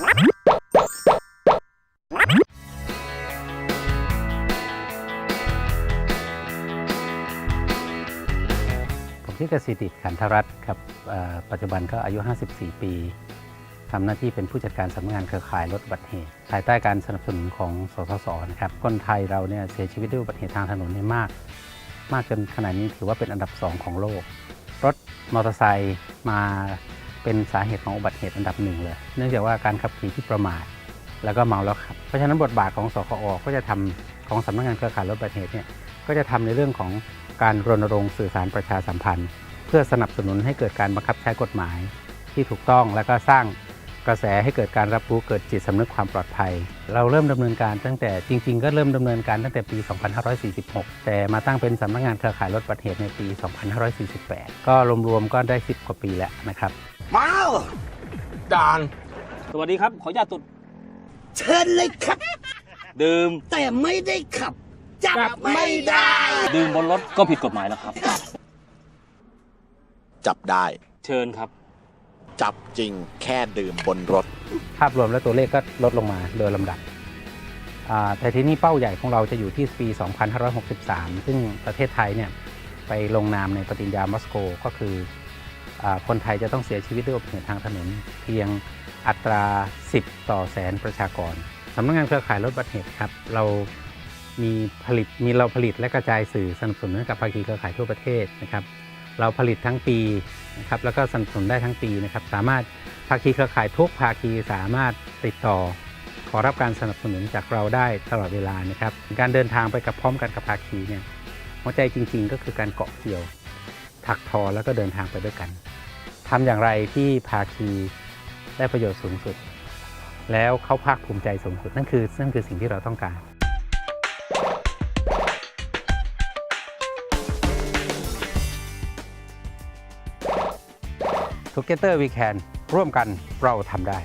ผมชื่อกสิติขันธรัตน์ครับปัจจุบันก็อายุ 54 ปีทำหน้าที่เป็นผู้จัดการสำนักงานเครือข่ายลดอุบัติเหตุภายใต้การสนับสนุนของสสสนะครับคนไทยเราเนี่ยเสียชีวิตด้วยอุบัติเหตุทางถนนเนี่ยมาก มากจนขณะนี้ถือว่าเป็นอันดับสองของโลก รถมอเตอร์ไซค์มา เป็นสาเหตุของอุบัติเหตุอันดับหนึ่งเลย เนื่องจากว่าการขับขี่ที่ประมาทแล้วก็เมาแล้วขับ เพราะฉะนั้นบทบาทของสคอก็จะทำของสำนักงานเครือข่ายลดอุบัติเหตุเนี่ยก็จะทำในเรื่องของการรณรงค์สื่อสารประชาสัมพันธ์ เพื่อสนับสนุนให้เกิดการบังคับใช้กฎหมาย ที่ถูกต้องแล้วก็สร้างกระแสให้เกิดการรับรู้เกิดจิตสำนึกความปลอดภัย เราเริ่มดำเนินการตั้งแต่จริง ๆ ก็เริ่มดำเนินการตั้งแต่ปี 2546 แต่มาตั้งเป็นสำนักงานเครือข่ายลดอุบัติเหตุในปี 2548 ก็รวมๆก็ได้ 10 กว่าปีแล้วนะครับ มาเหรอด่าน สวัสดีครับ ขออนุญาตตรวจเชิญเลยครับ ดื่ม แต่ไม่ได้ขับ จับไม่ได้ ดื่มบนรถก็ผิดกฎหมายแล้วครับ จับได้ เชิญครับ จับจริงแค่ดื่มบนรถ ภาพรวมแล้วตัวเลขก็ลดลงมาโดยลำดับอ่าแต่ที่นี่เป้าใหญ่ของเราจะอยู่ที่ปี 2563 ซึ่งประเทศไทยเนี่ยไปลงนามในปฏิญญา มอสโก ก็คืออา คนไทยจะต้องเสียชีวิตด้วยอุบัติเหตุทางถนน เพียงอัตรา 10 ต่อแสนประชากรสำนักงานเครือข่ายลดอุบัติเหตุครับเรามีผลิตมีเราผลิตและกระจายสื่อสนับสนุนให้กับภาคีเครือข่ายทั่วประเทศนะครับ เราผลิตทั้งปีนะครับแล้วก็สนับสนุนได้ทั้งปีนะครับ สามารถภาคีเครือข่ายทุกภาคีสามารถติดต่อ ขอรับการสนับสนุนจากเราได้ตลอดเวลานะครับ การเดินทางไปกับพร้อมกันกับภาคีเนี่ยหัวใจจริง ๆ ก็คือการเกาะเกี่ยวถักทอแล้วก็เดินทางไปด้วยกัน ทำอย่างไรที่ภาคีได้ประโยชน์สูงสุด แล้วเขาภาคภูมิใจสูงสุด นั่นคือนั่นคือสิ่งที่เราต้องการ Together we can ร่วมกันเราทำได้